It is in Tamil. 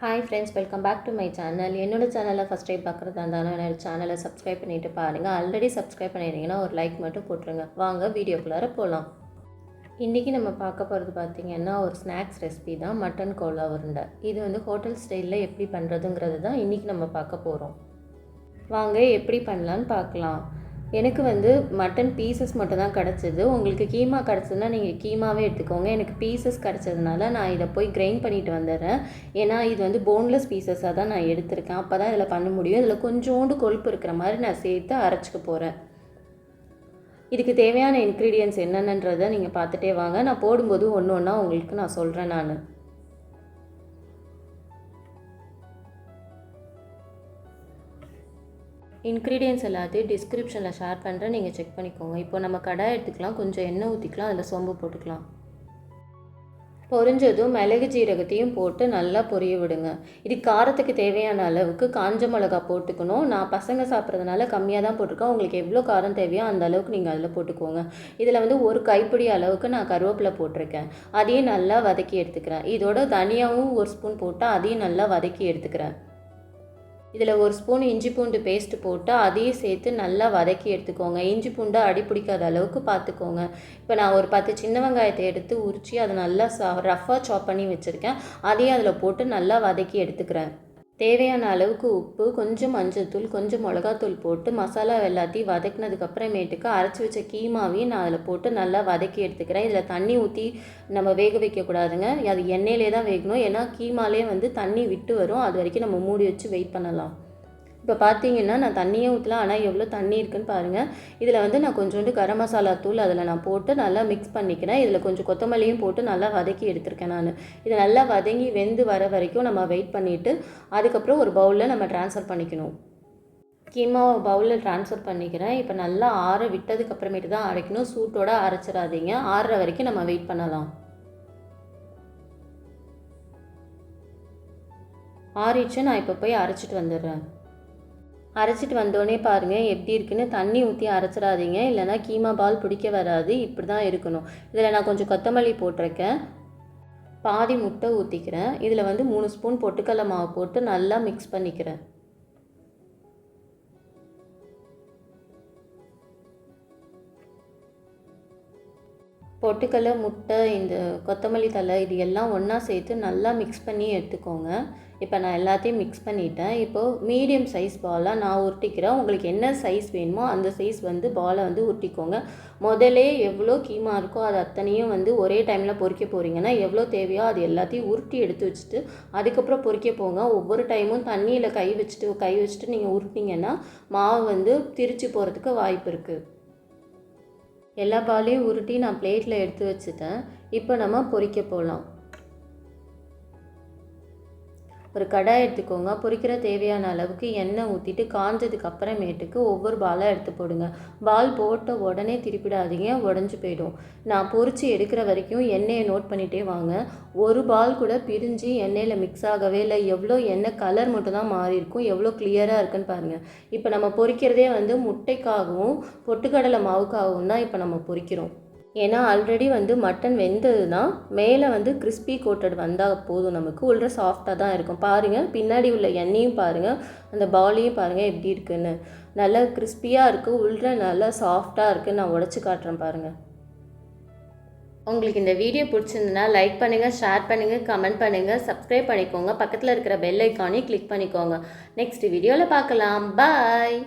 Hi friends welcome back to my channel என்னோட சேனலை ஃபஸ்ட் டைம் பார்க்குறதா இருந்தாலும் என்னோட சேனலை சப்ஸ்கிரைப் பண்ணிவிட்டு பாருங்கள் ஆல்ரெடி சப்ஸ்கிரைப் பண்ணிடுறீங்கன்னா ஒரு லைக் மட்டும் போட்டுருங்க. வாங்க வீடியோக்குள்ளார போகலாம் இன்றைக்கி நம்ம பார்க்க போகிறது பார்த்திங்கன்னா ஒரு ஸ்நாக்ஸ் ரெசிபி தான். மட்டன் கோலா உருண்டை. இது வந்து ஹோட்டல் ஸ்டைலில் எப்படி பண்ணுறதுங்கிறது தான் இன்றைக்கி நம்ம பார்க்க போகிறோம் வாங்க எப்படி பண்ணலான்னு பார்க்கலாம். எனக்கு வந்து மட்டன் பீசஸ் மட்டும் தான் கிடச்சிது. உங்களுக்கு கீமா கிடச்சதுன்னா நீங்கள் கீமாவே எடுத்துக்கோங்க. எனக்கு பீசஸ் கிடச்சதுனால நான் இதை போய் கிரைண்ட் பண்ணிட்டு வந்துடுறேன். ஏன்னா இது வந்து போன்லெஸ் பீசஸாக தான் நான் எடுத்திருக்கேன். அப்போ தான் இதில் பண்ண முடியும். இதில் கொஞ்சோண்டு கொழுப்பு இருக்கிற மாதிரி நான் சேர்த்து அரைச்சிக்க போகிறேன் இதுக்கு தேவையான இன்க்ரீடியன்ஸ் என்னென்னன்றதை நீங்கள் பார்த்துட்டே வாங்க. நான் போடும்போது ஒன்று ஒன்றா உங்களுக்கு நான் சொல்கிறேன் நான். இன்க்ரீடியன்ஸ் எல்லாத்தையும் டிஸ்கிரிப்ஷனில் ஷேர் பண்ணுறேன் நீங்கள் செக் பண்ணிக்கோங்க. இப்போ நம்ம கடாய் எடுத்துக்கலாம். கொஞ்சம் எண்ணெய் ஊற்றிக்கலாம் அதில் சோம்பு போட்டுக்கலாம். பொரிஞ்சதும் மிளகு ஜீரகத்தையும் போட்டு நல்லா பொரிய விடுங்க. இது காரத்துக்கு தேவையான அளவுக்கு காஞ்ச மிளகா போட்டுக்கணும். நான் பசங்க சாப்பிட்றதுனால கம்மியாக தான் போட்டிருக்கேன். உங்களுக்கு எவ்வளோ காரம் தேவையோ அந்த அளவுக்கு நீங்கள் அதில் போட்டுக்கோங்க. இதில் வந்து ஒரு கைப்பிடி அளவுக்கு நான் கருவேப்பிலை போட்டிருக்கேன். அதையும் நல்லா வதக்கி எடுத்துக்கிறேன். இதோட தனியாகவும் ஒரு ஸ்பூன் போட்டால் அதையும் நல்லா வதக்கி எடுத்துக்கிறேன். இதில் ஒரு ஸ்பூன் இஞ்சி பூண்டு பேஸ்ட்டு போட்டு அதையும் சேர்த்து நல்லா வதக்கி எடுத்துக்கோங்க. இஞ்சி பூண்டு அடி பிடிக்காத அளவுக்கு பார்த்துக்கோங்க. இப்போ நான் ஒரு பத்து சின்ன வெங்காயத்தை எடுத்து உரித்து அதை நல்லா ச ரஃப்பாக சாப் பண்ணி வச்சுருக்கேன். அதையும் அதில் போட்டு நல்லா வதக்கி எடுத்துக்கிறேன். தேவையான அளவுக்கு உப்பு கொஞ்சம் மஞ்சத்தூள் கொஞ்சம் மிளகாத்தூள் போட்டு மசாலா எல்லாத்தையும் வதக்கினதுக்கு அப்புறமேட்டுக்கு அரைச்சி வச்ச கீமாவையும் நான் அதில் போட்டு நல்லா வதக்கி எடுத்துக்கிறேன். இதில் தண்ணி ஊற்றி நம்ம வேக வைக்கக்கூடாதுங்க அது எண்ணெயிலே தான் வேகணும். ஏன்னா கீமாலே வந்து தண்ணி விட்டு வரும். அது வரைக்கும் நம்ம மூடி வச்சு வெயிட் பண்ணலாம். இப்போ பார்த்தீங்கன்னா நான் தண்ணியே ஊற்றலாம் ஆனால் எவ்வளோ தண்ணி இருக்குன்னு பாருங்கள் இதில் வந்து நான் கொஞ்சோண்டு கரம் மசாலா தூள் அதில் நான் போட்டு நல்லா மிக்ஸ் பண்ணிக்கிறேன். இதில் கொஞ்சம் கொத்தமல்லியும் போட்டு நல்லா வதக்கி எடுத்திருக்கேன் நான். இதை நல்லா வதங்கி வெந்து வர வரைக்கும் நம்ம வெயிட் பண்ணிவிட்டு அதுக்கப்புறம் ஒரு பவுலில் நம்ம ட்ரான்ஸ்ஃபர் பண்ணிக்கணும். கீமாவை பவுலில் ட்ரான்ஸ்ஃபர் பண்ணிக்கிறேன். இப்போ நல்லா ஆற விட்டதுக்கப்புறமேட்டு தான் அரைக்கணும். சூட்டோட அரைச்சிடாதீங்க. ஆறுற வரைக்கும் நம்ம வெயிட் பண்ணலாம். ஆறிச்சு நான் இப்போ போய் அரைச்சிட்டு வந்துடுறேன். அரைச்சிட்டு வந்தோடனே பாருங்கள் எப்படி இருக்குன்னு தண்ணி ஊற்றி அரைச்சிடாதீங்க. இல்லைனா கீமா பால் பிடிக்க வராது. இப்படி தான் இருக்கணும். இதில் நான் கொஞ்சம் கொத்தமல்லி போட்டிருக்கேன். பாதி முட்டை ஊற்றிக்கிறேன் இதில் வந்து மூணு ஸ்பூன் பொட்டுக்கடலை மாவு போட்டு நல்லா மிக்ஸ் பண்ணிக்கிறேன். பொட்டுக்கடலை முட்டை இந்த கொத்தமல்லி தழை இது எல்லாம் ஒன்றா சேர்த்து நல்லா மிக்ஸ் பண்ணி எடுத்துக்கோங்க. இப்போ நான் எல்லாத்தையும் மிக்ஸ் பண்ணிட்டேன். இப்போது மீடியம் சைஸ் பாலாக நான் உருட்டிக்கிறேன். உங்களுக்கு என்ன சைஸ் வேணுமோ அந்த சைஸ் வந்து பாலை வந்து உருட்டிக்கோங்க. முதலே எவ்வளோ கீமா இருக்கோ அது அத்தனையும் வந்து ஒரே டைமில் பொறிக்க போகிறீங்கன்னா எவ்வளோ தேவையோ அது எல்லாத்தையும் உருட்டி எடுத்து வச்சுட்டு அதுக்கப்புறம் பொறிக்க போங்க. ஒவ்வொரு டைமும் தண்ணியில் கை வச்சுட்டு கை வச்சுட்டு நீங்கள் உருட்டிங்கன்னா மாவு வந்து திரிச்சு போகிறதுக்கு வாய்ப்பு இருக்குது எல்லா பாலையும் உருட்டி நான் பிளேட்டில் எடுத்து வச்சுட்டேன். இப்போ நம்ம பொறிக்க போகலாம் ஒரு கடாய் எடுத்துக்கோங்க. பொரிக்கிற தேவையான அளவுக்கு எண்ணெய் ஊற்றிட்டு காஞ்சதுக்கு அப்புறமேட்டுக்கு ஒவ்வொரு பாலாக எடுத்து போடுங்க. பால் போட்ட உடனே திருப்பிடாதீங்க. உடஞ்சி போயிடும். நான் பொறிச்சு எடுக்கிற வரைக்கும் எண்ணெயை நோட் பண்ணிகிட்டே வாங்க. ஒரு பால் கூட பிரிஞ்சு எண்ணெயில் மிக்ஸ் ஆகவே இல்லை. எவ்வளோ எண்ணெய் கலர் மட்டும் தான் மாறி இருக்கும். எவ்வளோ கிளியராக இருக்குன்னு பாருங்கள் இப்போ நம்ம பொறிக்கிறதே வந்து முட்டைக்காகவும் பொட்டுக்கடலை மாவுக்காகவும் தான் இப்போ நம்ம பொறிக்கிறோம் ஏன்னா ஆல்ரெடி வந்து மட்டன் வெந்தது தான் மேலே வந்து கிறிஸ்பி கோட்டட் வந்தால் போதும் நமக்கு. உள்ள சாஃப்டாக தான் இருக்கும். பாருங்கள் பின்னாடி உள்ள எண்ணெயும் பாருங்கள் அந்த பாலையும் பாருங்கள் எப்படி இருக்குன்னு. நல்லா கிறிஸ்பியாக இருக்குது உள்ள நல்லா சாஃப்டாக இருக்குது நான் உடச்சி காட்டுறேன் பாருங்கள் உங்களுக்கு இந்த வீடியோ பிடிச்சிருந்துன்னா லைக் பண்ணுங்கள் ஷேர் பண்ணுங்கள் கமெண்ட் பண்ணுங்கள் சப்ஸ்கிரைப் பண்ணிக்கோங்க. பக்கத்தில் இருக்கிற பெல் ஐக்கானையும் கிளிக் பண்ணிக்கோங்க. நெக்ஸ்ட் வீடியோவில் பார்க்கலாம். பாய்